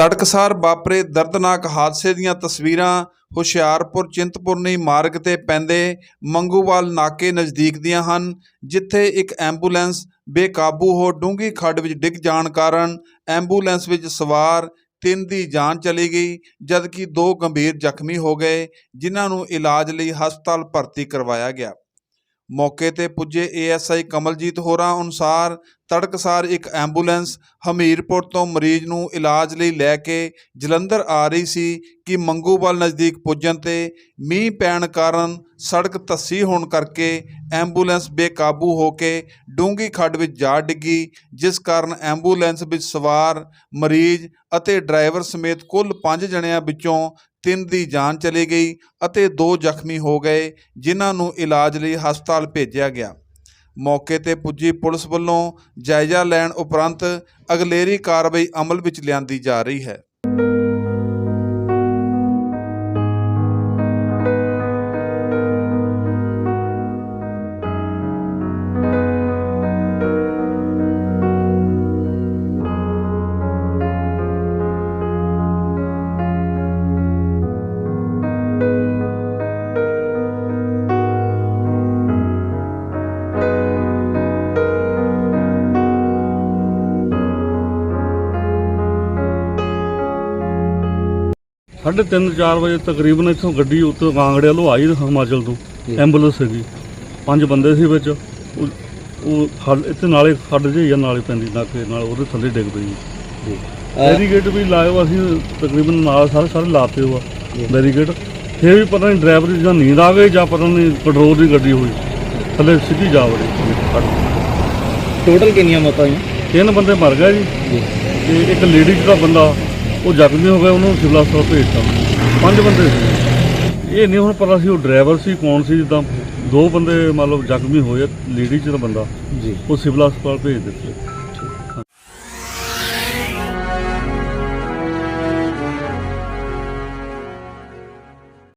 ਤੜਕਸਾਰ ਵਾਪਰੇ ਦਰਦਨਾਕ ਹਾਦਸੇ ਦੀਆਂ ਤਸਵੀਰਾਂ ਹੁਸ਼ਿਆਰਪੁਰ ਚਿੰਤਪੁਰਨੀ ਮਾਰਗ ਤੇ ਪੈਂਦੇ ਮੰਗੂਵਾਲ ਨਾਕੇ ਨਜ਼ਦੀਕ ਦੀਆਂ ਹਨ, ਜਿੱਥੇ ਇੱਕ ਐਂਬੂਲੈਂਸ ਬੇਕਾਬੂ ਹੋ ਡੂੰਘੀ ਖੱਡ ਵਿੱਚ ਡਿੱਗ ਜਾਣ ਕਾਰਨ ਐਂਬੂਲੈਂਸ ਵਿੱਚ ਸਵਾਰ ਤਿੰਨ ਦੀ ਜਾਨ ਚਲੀ ਗਈ, ਜਦਕਿ ਦੋ ਗੰਭੀਰ ਜ਼ਖਮੀ ਹੋ ਗਏ, ਜਿਨ੍ਹਾਂ ਨੂੰ ਇਲਾਜ ਲਈ ਹਸਪਤਾਲ ਭਰਤੀ ਕਰਵਾਇਆ ਗਿਆ। ਮੌਕੇ ਤੇ ਪੁੱਜੇ ਏਐਸਆਈ ਕਮਲਜੀਤ ਹੋਰਾਂ ਅਨੁਸਾਰ ਤੜਕਸਾਰ ਇੱਕ ਐਂਬੂਲੈਂਸ ਹਮੀਰਪੁਰ ਤੋਂ ਮਰੀਜ਼ ਨੂੰ ਇਲਾਜ ਲਈ ਲੈ ਕੇ ਜਲੰਧਰ ਆ ਰਹੀ ਸੀ ਕਿ ਮੰਗੂਵਾਲ ਨਜ਼ਦੀਕ ਪੁੱਜਣ ਤੇ ਮੀਂਹ ਪੈਣ ਕਾਰਨ ਸੜਕ ਧੱਸੀ ਹੋਣ ਕਰਕੇ ਐਂਬੂਲੈਂਸ ਬੇਕਾਬੂ ਹੋ ਕੇ ਡੂੰਘੀ ਖੱਡ ਵਿੱਚ ਜਾ ਡਿੱਗੀ, ਜਿਸ ਕਾਰਨ ਐਂਬੂਲੈਂਸ ਵਿੱਚ ਸਵਾਰ ਮਰੀਜ਼ ਅਤੇ ਡਰਾਈਵਰ ਸਮੇਤ ਕੁੱਲ 5 ਜਣਿਆਂ ਵਿੱਚੋਂ ਤਿੰਨ ਦੀ ਜਾਨ ਚਲੀ ਗਈ ਅਤੇ ਦੋ ਜ਼ਖਮੀ ਹੋ ਗਏ, ਜਿਨ੍ਹਾਂ ਨੂੰ ਇਲਾਜ ਲਈ ਹਸਪਤਾਲ ਭੇਜਿਆ ਗਿਆ। ਮੌਕੇ ਤੇ ਪੁੱਜੀ ਪੁਲਿਸ ਵੱਲੋਂ ਜਾਇਜ਼ਾ ਲੈਣ ਉਪਰੰਤ ਅਗਲੇਰੀ ਕਾਰਵਾਈ ਅਮਲ ਵਿੱਚ ਲਿਆਂਦੀ ਜਾ ਰਹੀ ਹੈ। ਸਾਢੇ ਤਿੰਨ 4 ਵਜੇ ਤਕਰੀਬਨ ਇੱਥੋਂ ਗੱਡੀ ਉੱਤੇ ਕਾਂਗੜੇ ਵੱਲੋਂ ਆਈ ਹਿਮਾਚਲ ਤੋਂ ਐਂਬੂਲੈਂਸ ਸੀਗੀ। ਪੰਜ ਬੰਦੇ ਸੀ ਵਿੱਚ। ਉਹ ਉਹ ਖੱਡ ਇੱਥੇ ਨਾਲੇ ਖੱਡ ਜਿਹੀ ਆ ਨਾਲੇ ਪੈਂਦੀ ਨਾਕੇ ਨਾਲ ਉਹਦੇ ਥੱਲੇ ਡਿੱਗ ਪਈ ਜੀ। ਬੈਰੀਗੇਟ ਵੀ ਵਾ ਅਸੀਂ ਤਕਰੀਬਨ ਨਾਲ ਸਾਰੇ ਸਾਰੇ ਲਾਤੇ ਵਾ ਬੈਰੀਗੇਟ ਫਿਰ ਵੀ ਪਤਾ ਨਹੀਂ ਡਰਾਈਵਰ ਦੀ ਜਾਂ ਨੀਂਦ ਆ ਗਈ ਜਾਂ ਪਤਾ ਨਹੀਂ ਕੰਟਰੋਲ ਦੀ ਗੱਡੀ ਹੋਈ। ਥੱਲੇ ਸਿੱਧੀ ਜਾ ਵੜੀ। ਟੋਟਲ ਕਿੰਨੀਆਂ ਮੌਤਾਂ ਹੋਈਆਂ? ਤਿੰਨ ਬੰਦੇ ਮਰ ਗਏ ਜੀ। ਜੀ। ਤੇ ਇੱਕ ਲੇਡੀ ਦਾ ਬੰਦਾ ਉਹ ਜ਼ਖਮੀ ਹੋ ਗਿਆ ਉਹਨੂੰ ਸਿਵਲ ਹਸਪਤਾਲ ਭੇਜਤਾ। ਪੰਜ ਬੰਦੇ ਸੀ। ਇਹ ਨਹੀਂ ਹੁਣ ਪਤਾ ਸੀ ਉਹ ਡਰਾਈਵਰ ਸੀ ਕੌਣ ਸੀ ਜਿੱਦਾਂ ਦੋ ਬੰਦੇ ਮੰਨ ਲਓ ਜ਼ਖਮੀ ਹੋਏ ਲੇਡੀ ਚ ਦਾ ਬੰਦਾ ਜੀ। ਉਹ ਸਿਵਲ ਹਸਪਤਾਲ ਭੇਜ ਦਿੱਤੇ।